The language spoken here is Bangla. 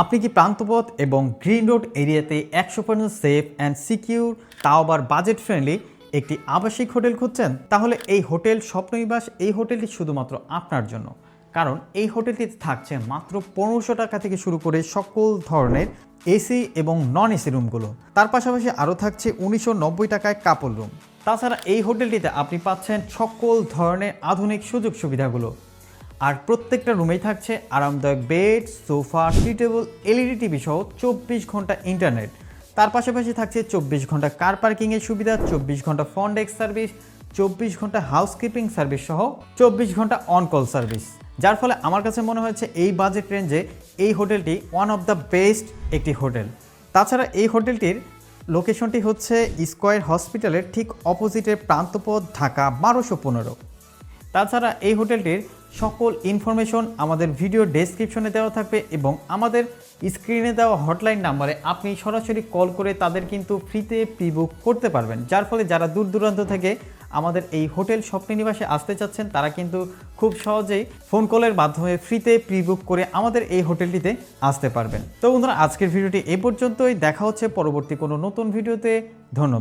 আপনি কি প্রান্তপথ এবং গ্রিন রোড এরিয়াতে একশো পার্সেন্ট সেফ অ্যান্ড সিকিউর, তাও আবার বাজেট ফ্রেন্ডলি, একটি আবাসিক হোটেল খুঁজছেন? তাহলে এই হোটেল স্বপ্ননিবাস এই হোটেলটি শুধুমাত্র আপনার জন্য। কারণ এই হোটেলটিতে থাকছে মাত্র পনেরোশো টাকা থেকে শুরু করে সকল ধরনের এসি এবং নন এসি রুমগুলো। তার পাশাপাশি আরও থাকছে উনিশশো নব্বই টাকায় কাপড় রুম তাছাড়া এই হোটেলটিতে আপনি পাচ্ছেন সকল ধরনের আধুনিক সুযোগ সুবিধাগুলো। আর প্রত্যেকটা রুমেই থাকছে আরামদায়ক bed sofa tea table LED TV সহ চব্বিশ ঘণ্টা ইন্টারনেট তার পাশাপাশি থাকছে চব্বিশ ঘণ্টা কার পার্কিংয়ের সুবিধা, চব্বিশ ঘণ্টা ফোন এক্স সার্ভিস চব্বিশ ঘণ্টা হাউসকিপিং সার্ভিস সহ চব্বিশ ঘণ্টা অন কল সার্ভিস যার ফলে আমার কাছে মনে হয়েছে এই বাজেট রেঞ্জে এই হোটেলটি ওয়ান অফ দ্য বেস্ট একটি হোটেল। তাছাড়া এই হোটেলটির লোকেশনটি হচ্ছে স্কোয়ার হসপিটালের ঠিক অপোজিটের প্রান্তপথ ঢাকা বারোশো পনেরো। তাছাড়া এই হোটেলটির সকল ইনফরমেশন আমাদের ভিডিও ডেসক্রিপশনে দেওয়া থাকবে এবং আমাদের স্ক্রিনে দেওয়া হটলাইন নাম্বারে আপনি সরাসরি কল করে তাদের কিন্তু ফ্রিতে প্রি বুক করতে পারবেন। যার ফলে যারা দূর দূরান্ত থেকে আমাদের এই হোটেল স্বপ্ননিবাসে আসতে চাচ্ছেন, তারা কিন্তু খুব সহজেই ফোন কলের মাধ্যমে ফ্রিতে প্রি বুক করে আমাদের এই হোটেলটিতে আসতে পারবেন। তো বন্ধুরা, আজকের ভিডিওটি এ পর্যন্তই। দেখা হচ্ছে পরবর্তী কোনো নতুন ভিডিওতে। ধন্যবাদ।